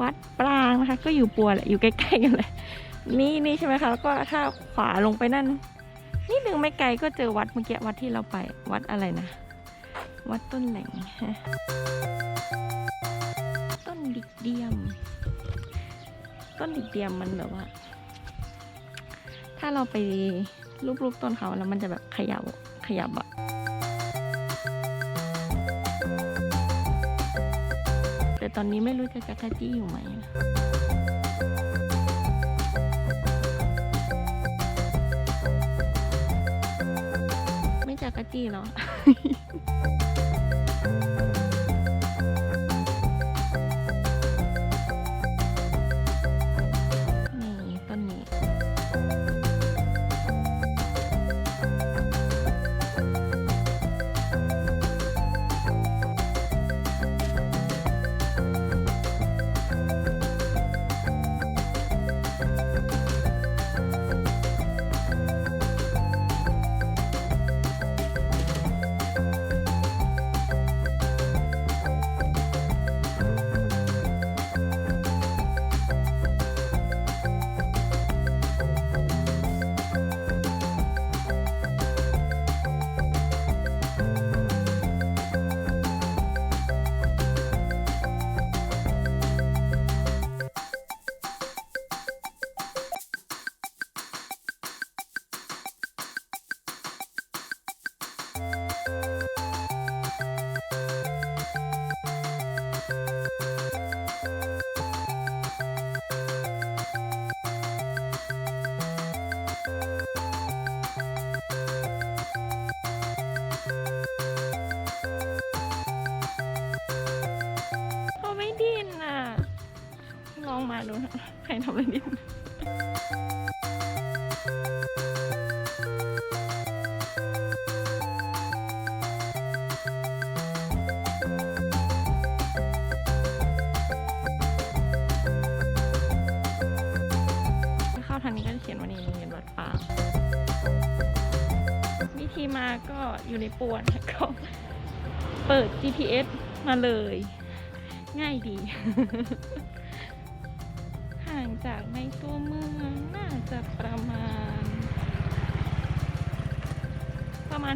วัดปรางนะคะ ก็อยู่ปัวแหละอยู่ใกล้ๆกันเลยนี่นี่ใช่ไหมคะแล้วก็ถ้าขวาลงไปนั่นนิดนึงไม่ไกลก็เจอวัดเมื่อกี้วัดที่เราไปวัดอะไรนะ วัดต้นแหล่งต้นดิกเดียม ต้นดิกเดียมมันแบบว่า ถ้าเราไปรูปๆต้นเขาแล้วมันจะแบบขยับขยับอะ แต่ตอนนี้ไม่รู้จะจักรจี้อยู่ไหมไม่จักรจี้หรอ ดูนะใครทำอะไรดิ้นถ้าเข้าทางนี้ก็จะเขียนว่านี่เรียนวัดป่าวิธีมาก็อยู่ในปวนก็เปิด GPS มาเลย ง่ายดี ห่างจากในตัวเมืองน่าจะประมาณ ประมาณ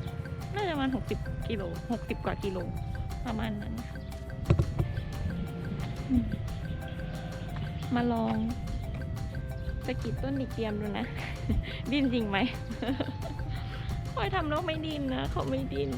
60 น่าจะประมาณ 60 กิโล 60 กว่ากิโล ประมาณนั้นค่ะมาลองสะกิดต้นดิกเตียมดูนะ ดิ้นจริงไหมคอยทำแล้วไม่ดิ้นนะ เขาไม่ดิ้น